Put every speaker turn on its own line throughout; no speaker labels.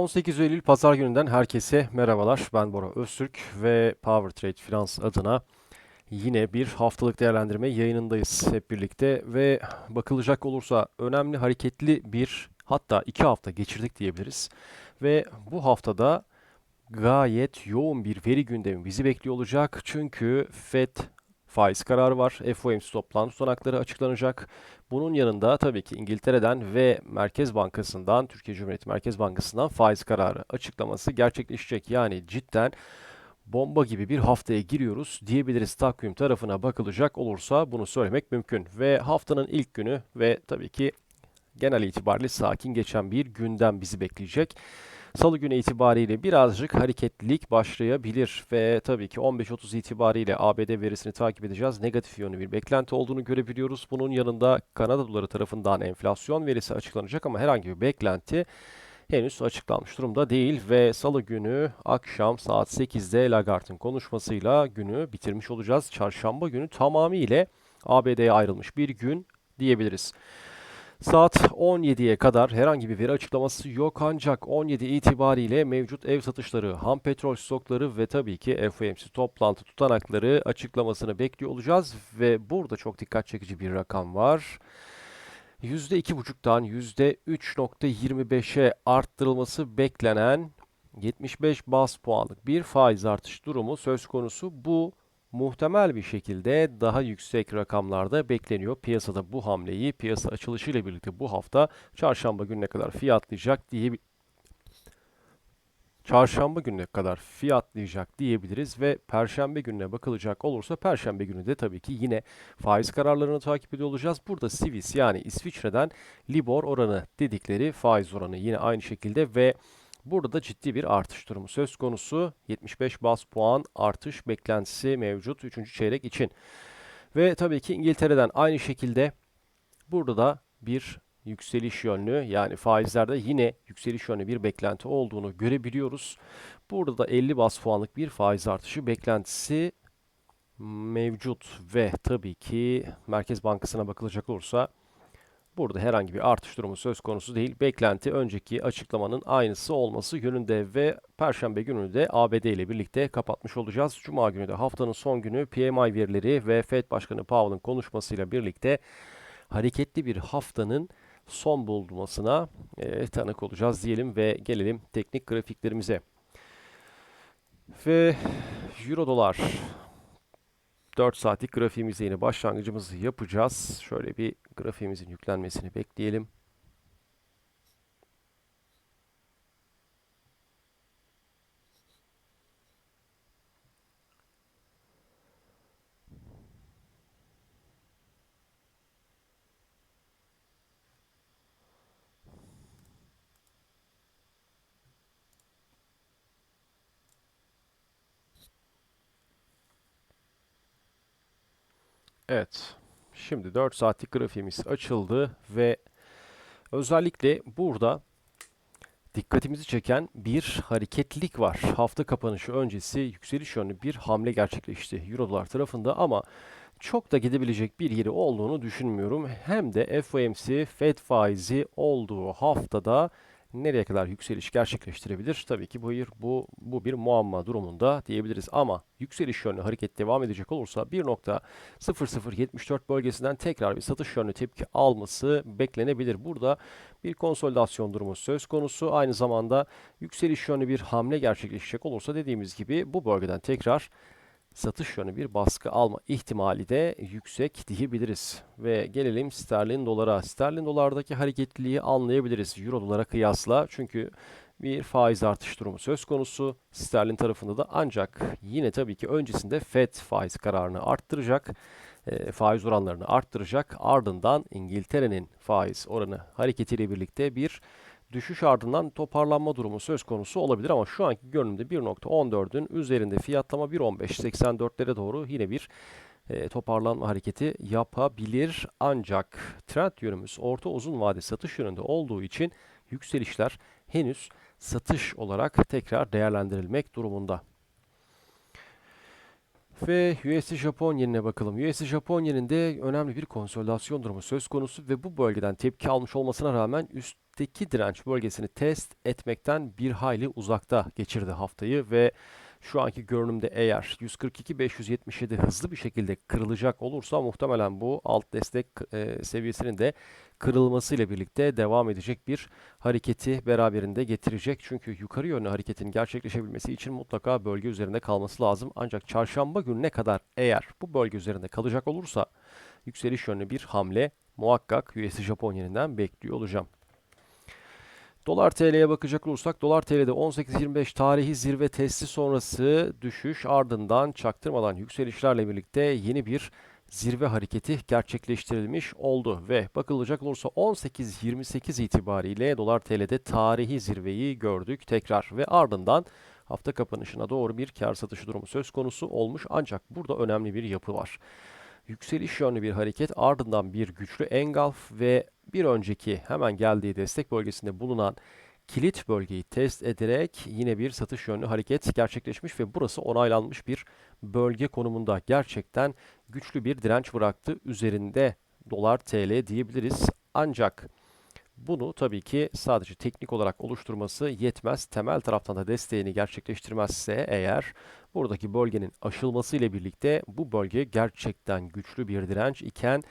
18 Eylül Pazar gününden herkese merhabalar. Ben Bora Öztürk ve Power Trade Finans adına yine bir haftalık değerlendirme yayınındayız hep birlikte ve bakılacak olursa önemli hareketli bir hatta iki hafta geçirdik diyebiliriz. Ve bu haftada gayet yoğun bir veri gündemi bizi bekliyor olacak. Çünkü Fed faiz kararı var. FOMC toplantı tutanakları açıklanacak. Bunun yanında tabii ki İngiltere'den ve Merkez Bankası'ndan, Türkiye Cumhuriyeti Merkez Bankası'ndan faiz kararı açıklaması gerçekleşecek. Yani cidden bomba gibi bir haftaya giriyoruz diyebiliriz takvim tarafına bakılacak olursa bunu söylemek mümkün. Ve haftanın ilk günü ve tabii ki genel itibariyle sakin geçen bir gündem bizi bekleyecek. Salı günü itibariyle birazcık hareketlilik başlayabilir ve tabii ki 15.30 itibariyle ABD verisini takip edeceğiz. Negatif yönlü bir beklenti olduğunu görebiliyoruz. Bunun yanında Kanada doları tarafından enflasyon verisi açıklanacak ama herhangi bir beklenti henüz açıklanmış durumda değil ve salı günü akşam saat 8'de Lagarde'ın konuşmasıyla günü bitirmiş olacağız. Çarşamba günü tamamıyla ABD'ye ayrılmış bir gün diyebiliriz. Saat 17'ye kadar herhangi bir veri açıklaması yok ancak 17 itibariyle mevcut ev satışları, ham petrol stokları ve tabii ki FOMC toplantı tutanakları açıklamasını bekliyor olacağız ve burada çok dikkat çekici bir rakam var. %2,5'tan %3.25'e arttırılması beklenen 75 bas puanlık bir faiz artış durumu söz konusu. Bu muhtemel bir şekilde daha yüksek rakamlarda bekleniyor. Piyasada bu hamleyi piyasa açılışıyla birlikte bu hafta çarşamba gününe kadar fiyatlayacak diye çarşamba gününe kadar fiyatlayacak diyebiliriz ve perşembe gününe bakılacak olursa perşembe günü de tabii ki yine faiz kararlarını takip ediyor olacağız. Burada Swiss yani İsviçre'den Libor oranı dedikleri faiz oranı yine aynı şekilde ve Burada da ciddi bir artış durumu söz konusu. 75 bas puan artış beklentisi mevcut 3. çeyrek için. Ve tabii ki İngiltere'den aynı şekilde burada da bir yükseliş yönlü yani faizlerde yine yükseliş yönlü bir beklenti olduğunu görebiliyoruz. Burada da 50 bas puanlık bir faiz artışı beklentisi mevcut ve tabii ki Merkez Bankası'na bakılacak olursa Burada herhangi bir artış durumu söz konusu değil. Beklenti önceki açıklamanın aynısı olması yönünde ve Perşembe günü de ABD ile birlikte kapatmış olacağız. Cuma günü de haftanın son günü PMI verileri ve Fed Başkanı Powell'ın konuşmasıyla birlikte hareketli bir haftanın son bulmasına e, tanık olacağız diyelim ve gelelim teknik grafiklerimize. Ve Euro dolar 4 saatlik grafiğimizle yine başlangıcımızı yapacağız. Şöyle bir grafiğimizin yüklenmesini bekleyelim. Evet. Şimdi 4 saatlik grafiğimiz açıldı ve özellikle burada dikkatimizi çeken bir hareketlilik var. Hafta kapanışı öncesi yükseliş yönlü bir hamle gerçekleşti Euro dolar tarafında ama çok da gidebilecek bir yeri olduğunu düşünmüyorum. Hem de FOMC Fed faizi olduğu haftada nereye kadar yükseliş gerçekleştirebilir? Tabii ki bu, bu, bu bir muamma durumunda diyebiliriz. Ama yükseliş yönlü hareket devam edecek olursa 1.0074 bölgesinden tekrar bir satış yönlü tepki alması beklenebilir. Burada bir konsolidasyon durumu söz konusu. Aynı zamanda yükseliş yönlü bir hamle gerçekleşecek olursa dediğimiz gibi bu bölgeden tekrar satış yönü bir baskı alma ihtimali de yüksek diyebiliriz. Ve gelelim sterlin dolara. Sterlin dolardaki hareketliliği anlayabiliriz euro dolara kıyasla. Çünkü bir faiz artış durumu söz konusu. Sterlin tarafında da ancak yine tabii ki öncesinde FED faiz kararını arttıracak. E, faiz oranlarını arttıracak. Ardından İngiltere'nin faiz oranı hareketiyle birlikte bir düşüş ardından toparlanma durumu söz konusu olabilir ama şu anki görünümde 1.14'ün üzerinde fiyatlama 1.15.84'lere doğru yine bir e, toparlanma hareketi yapabilir. Ancak trend yönümüz orta uzun vade satış yönünde olduğu için yükselişler henüz satış olarak tekrar değerlendirilmek durumunda. Ve USD Japon yenine bakalım. USD Japon yeninde önemli bir konsolidasyon durumu söz konusu ve bu bölgeden tepki almış olmasına rağmen üstteki direnç bölgesini test etmekten bir hayli uzakta geçirdi haftayı ve şu anki görünümde eğer 142-577 hızlı bir şekilde kırılacak olursa muhtemelen bu alt destek e, seviyesinin de kırılmasıyla birlikte devam edecek bir hareketi beraberinde getirecek. Çünkü yukarı yönlü hareketin gerçekleşebilmesi için mutlaka bölge üzerinde kalması lazım. Ancak çarşamba gününe kadar eğer bu bölge üzerinde kalacak olursa yükseliş yönlü bir hamle muhakkak USD Japon yeninden bekliyor olacağım. Dolar TL'ye bakacak olursak Dolar TL'de 18.25 tarihi zirve testi sonrası düşüş ardından çaktırmadan yükselişlerle birlikte yeni bir zirve hareketi gerçekleştirilmiş oldu. Ve bakılacak olursa 18.28 itibariyle Dolar TL'de tarihi zirveyi gördük tekrar. Ve ardından hafta kapanışına doğru bir kar satışı durumu söz konusu olmuş. Ancak burada önemli bir yapı var. Yükseliş yönlü bir hareket ardından bir güçlü engulf ve bir önceki hemen geldiği destek bölgesinde bulunan kilit bölgeyi test ederek yine bir satış yönlü hareket gerçekleşmiş ve burası onaylanmış bir bölge konumunda gerçekten güçlü bir direnç bıraktı. Üzerinde dolar TL diyebiliriz. Ancak bunu tabii ki sadece teknik olarak oluşturması yetmez. Temel taraftan da desteğini gerçekleştirmezse eğer buradaki bölgenin aşılması ile birlikte bu bölge gerçekten güçlü bir direnç iken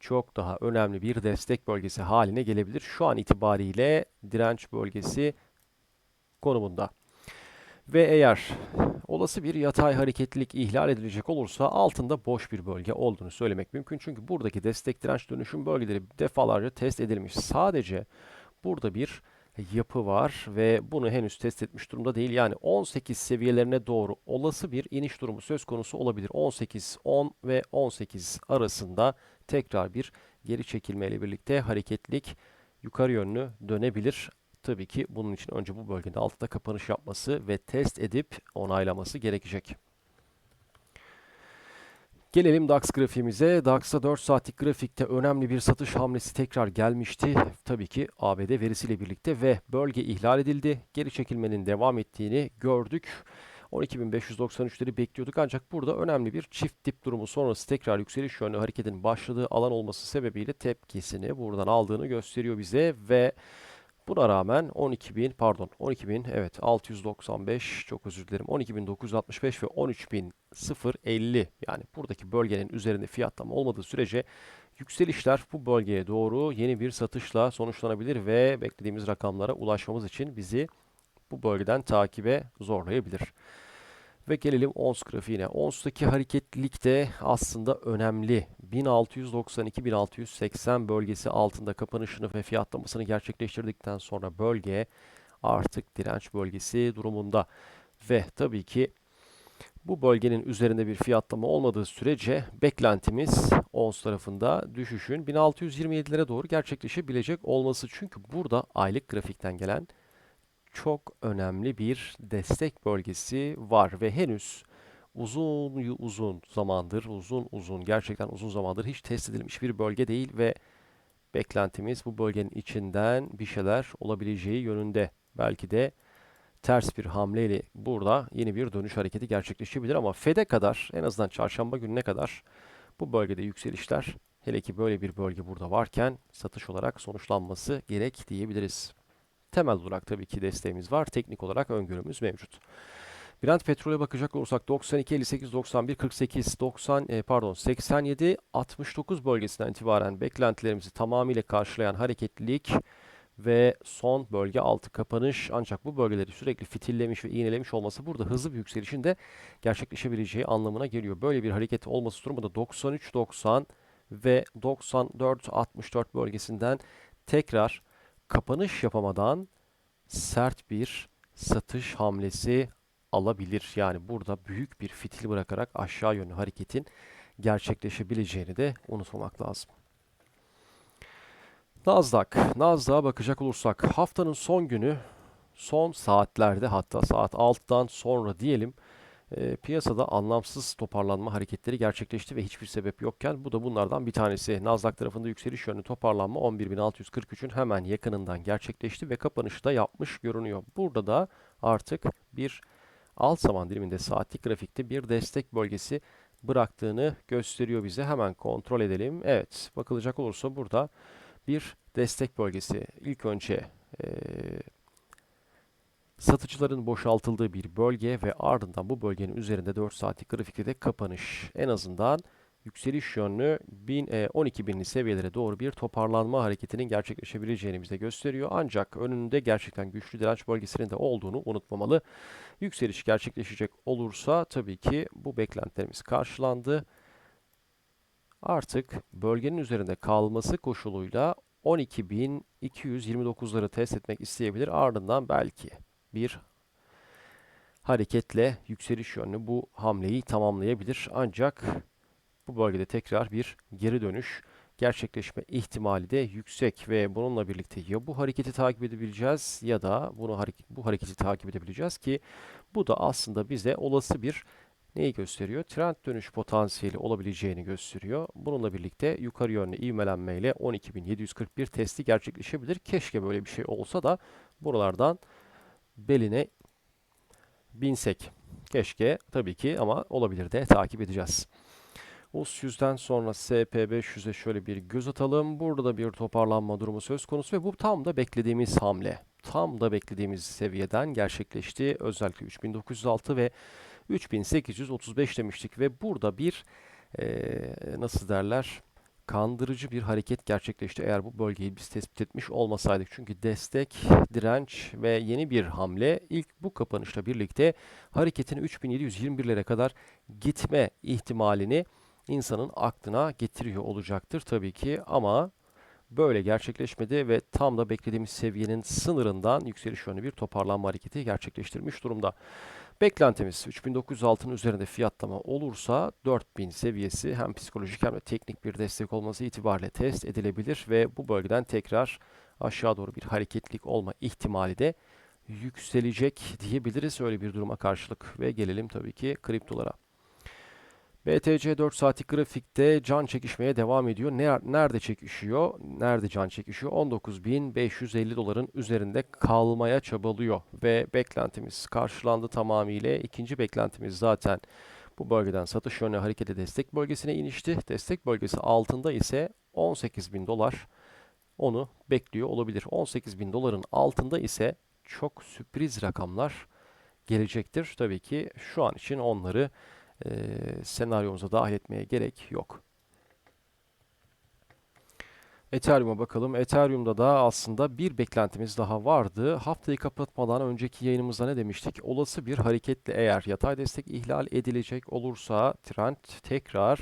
çok daha önemli bir destek bölgesi haline gelebilir. Şu an itibariyle direnç bölgesi konumunda. Ve eğer olası bir yatay hareketlilik ihlal edilecek olursa altında boş bir bölge olduğunu söylemek mümkün. Çünkü buradaki destek direnç dönüşüm bölgeleri defalarca test edilmiş. Sadece burada bir yapı var ve bunu henüz test etmiş durumda değil. Yani 18 seviyelerine doğru olası bir iniş durumu söz konusu olabilir. 18, 10 ve 18 arasında tekrar bir geri çekilme ile birlikte hareketlik yukarı yönlü dönebilir. Tabii ki bunun için önce bu bölgede altta kapanış yapması ve test edip onaylaması gerekecek. Gelelim DAX grafiğimize. DAX'ta 4 saatlik grafikte önemli bir satış hamlesi tekrar gelmişti. Tabii ki ABD verisiyle birlikte ve bölge ihlal edildi. Geri çekilmenin devam ettiğini gördük. 12.593'leri bekliyorduk ancak burada önemli bir çift dip durumu sonrası tekrar yükseliş yönlü hareketin başladığı alan olması sebebiyle tepkisini buradan aldığını gösteriyor bize ve Buna rağmen 12.000 pardon 12.000 evet 695 çok özür dilerim 12.965 ve 13.050 yani buradaki bölgenin üzerinde fiyatlama olmadığı sürece yükselişler bu bölgeye doğru yeni bir satışla sonuçlanabilir ve beklediğimiz rakamlara ulaşmamız için bizi bu bölgeden takibe zorlayabilir. Ve gelelim ons grafiğine. Ons'taki hareketlilik de aslında önemli. 1692-1680 bölgesi altında kapanışını ve fiyatlamasını gerçekleştirdikten sonra bölge artık direnç bölgesi durumunda. Ve tabii ki bu bölgenin üzerinde bir fiyatlama olmadığı sürece beklentimiz ons tarafında düşüşün 1627'lere doğru gerçekleşebilecek olması. Çünkü burada aylık grafikten gelen çok önemli bir destek bölgesi var ve henüz uzun uzun zamandır, uzun uzun gerçekten uzun zamandır hiç test edilmiş bir bölge değil ve beklentimiz bu bölgenin içinden bir şeyler olabileceği yönünde. Belki de ters bir hamleyle burada yeni bir dönüş hareketi gerçekleşebilir ama FED'e kadar en azından çarşamba gününe kadar bu bölgede yükselişler hele ki böyle bir bölge burada varken satış olarak sonuçlanması gerek diyebiliriz. Temel olarak tabii ki desteğimiz var. Teknik olarak öngörümüz mevcut. Brent petrole bakacak olursak 92 58 91 48 90 e, pardon 87 69 bölgesinden itibaren beklentilerimizi tamamıyla karşılayan hareketlilik ve son bölge altı kapanış ancak bu bölgeleri sürekli fitillemiş ve iğnelemiş olması burada hızlı bir yükselişin de gerçekleşebileceği anlamına geliyor. Böyle bir hareket olması durumunda 93 90 ve 94 64 bölgesinden tekrar kapanış yapamadan sert bir satış hamlesi alabilir. Yani burada büyük bir fitil bırakarak aşağı yönlü hareketin gerçekleşebileceğini de unutmamak lazım. Nasdaq. Nasdaq'a bakacak olursak haftanın son günü son saatlerde hatta saat 6'dan sonra diyelim e, piyasada anlamsız toparlanma hareketleri gerçekleşti ve hiçbir sebep yokken bu da bunlardan bir tanesi. Nasdaq tarafında yükseliş yönlü toparlanma 11.643'ün hemen yakınından gerçekleşti ve kapanışı da yapmış görünüyor. Burada da artık bir alt zaman diliminde saatlik grafikte bir destek bölgesi bıraktığını gösteriyor bize. Hemen kontrol edelim. Evet, bakılacak olursa burada bir destek bölgesi. İlk önce e, satıcıların boşaltıldığı bir bölge ve ardından bu bölgenin üzerinde 4 saatlik grafikte de kapanış. En azından yükseliş yönlü 1000, e, 12.000'li seviyelere doğru bir toparlanma hareketinin gerçekleşebileceğini bize gösteriyor. Ancak önünde gerçekten güçlü direnç bölgesinin de olduğunu unutmamalı. Yükseliş gerçekleşecek olursa tabii ki bu beklentilerimiz karşılandı. Artık bölgenin üzerinde kalması koşuluyla 12.229'ları test etmek isteyebilir. Ardından belki bir hareketle yükseliş yönlü bu hamleyi tamamlayabilir. Ancak bu bölgede tekrar bir geri dönüş gerçekleşme ihtimali de yüksek ve bununla birlikte ya bu hareketi takip edebileceğiz ya da bunu bu hareketi takip edebileceğiz ki bu da aslında bize olası bir neyi gösteriyor? Trend dönüş potansiyeli olabileceğini gösteriyor. Bununla birlikte yukarı yönlü ivmelenmeyle 12.741 testi gerçekleşebilir. Keşke böyle bir şey olsa da buralardan beline binsek. Keşke tabii ki ama olabilir de takip edeceğiz. US 100'den sonra SP500'e şöyle bir göz atalım. Burada da bir toparlanma durumu söz konusu ve bu tam da beklediğimiz hamle. Tam da beklediğimiz seviyeden gerçekleşti. Özellikle 3906 ve 3835 demiştik ve burada bir e, nasıl derler kandırıcı bir hareket gerçekleşti eğer bu bölgeyi biz tespit etmiş olmasaydık. Çünkü destek, direnç ve yeni bir hamle ilk bu kapanışla birlikte hareketin 3721'lere kadar gitme ihtimalini insanın aklına getiriyor olacaktır tabii ki ama böyle gerçekleşmedi ve tam da beklediğimiz seviyenin sınırından yükseliş yönlü bir toparlanma hareketi gerçekleştirmiş durumda. Beklentimiz 3906'nın üzerinde fiyatlama olursa 4000 seviyesi hem psikolojik hem de teknik bir destek olması itibariyle test edilebilir ve bu bölgeden tekrar aşağı doğru bir hareketlik olma ihtimali de yükselecek diyebiliriz öyle bir duruma karşılık ve gelelim tabii ki kriptolara. BTC 4 saatlik grafikte can çekişmeye devam ediyor. Nerede çekişiyor? Nerede can çekişiyor? 19.550 doların üzerinde kalmaya çabalıyor ve beklentimiz karşılandı tamamıyla. İkinci beklentimiz zaten bu bölgeden satış yönlü harekete destek bölgesine inişti. Destek bölgesi altında ise 18.000 dolar onu bekliyor olabilir. 18.000 doların altında ise çok sürpriz rakamlar gelecektir. Tabii ki şu an için onları e, senaryomuza dahil etmeye gerek yok. Ethereum'a bakalım. Ethereum'da da aslında bir beklentimiz daha vardı. Haftayı kapatmadan önceki yayınımızda ne demiştik? Olası bir hareketle eğer yatay destek ihlal edilecek olursa trend tekrar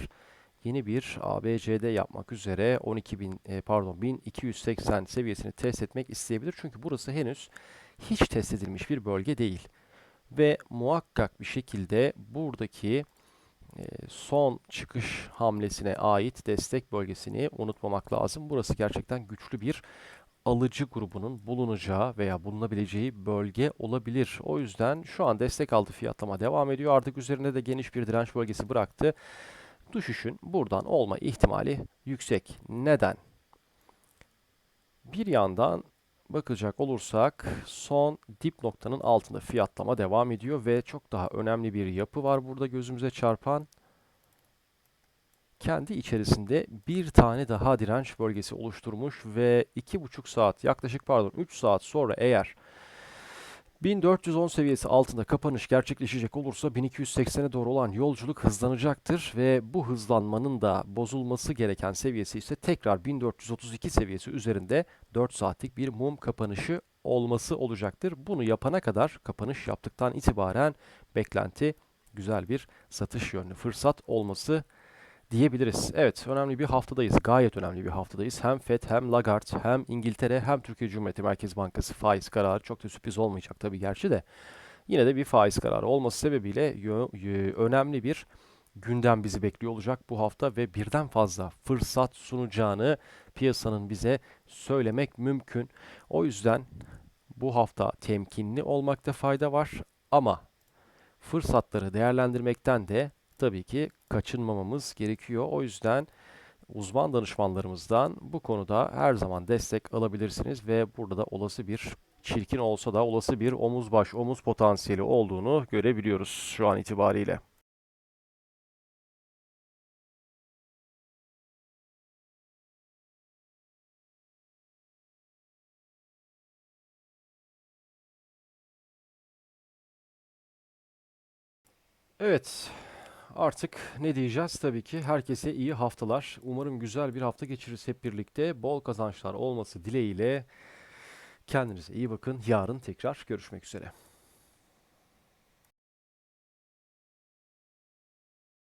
yeni bir ABCD yapmak üzere 12.000 e, pardon 1280 seviyesini test etmek isteyebilir. Çünkü burası henüz hiç test edilmiş bir bölge değil ve muhakkak bir şekilde buradaki son çıkış hamlesine ait destek bölgesini unutmamak lazım. Burası gerçekten güçlü bir alıcı grubunun bulunacağı veya bulunabileceği bölge olabilir. O yüzden şu an destek altı fiyatlama devam ediyor. Artık üzerinde de geniş bir direnç bölgesi bıraktı. Düşüşün buradan olma ihtimali yüksek. Neden? Bir yandan bakacak olursak son dip noktanın altında fiyatlama devam ediyor ve çok daha önemli bir yapı var burada gözümüze çarpan. Kendi içerisinde bir tane daha direnç bölgesi oluşturmuş ve 2,5 saat yaklaşık pardon 3 saat sonra eğer 1410 seviyesi altında kapanış gerçekleşecek olursa 1280'e doğru olan yolculuk hızlanacaktır ve bu hızlanmanın da bozulması gereken seviyesi ise tekrar 1432 seviyesi üzerinde 4 saatlik bir mum kapanışı olması olacaktır. Bunu yapana kadar kapanış yaptıktan itibaren beklenti güzel bir satış yönlü fırsat olması diyebiliriz. Evet, önemli bir haftadayız. Gayet önemli bir haftadayız. Hem FED hem Lagarde hem İngiltere hem Türkiye Cumhuriyeti Merkez Bankası faiz kararı çok da sürpriz olmayacak tabii gerçi de. Yine de bir faiz kararı olması sebebiyle önemli bir gündem bizi bekliyor olacak bu hafta ve birden fazla fırsat sunacağını piyasanın bize söylemek mümkün. O yüzden bu hafta temkinli olmakta fayda var ama fırsatları değerlendirmekten de tabii ki kaçınmamamız gerekiyor. O yüzden uzman danışmanlarımızdan bu konuda her zaman destek alabilirsiniz ve burada da olası bir çirkin olsa da olası bir omuz baş omuz potansiyeli olduğunu görebiliyoruz şu an itibariyle. Evet, artık ne diyeceğiz? Tabii ki herkese iyi haftalar. Umarım güzel bir hafta geçiririz hep birlikte. Bol kazançlar olması dileğiyle. Kendinize iyi bakın. Yarın tekrar görüşmek üzere.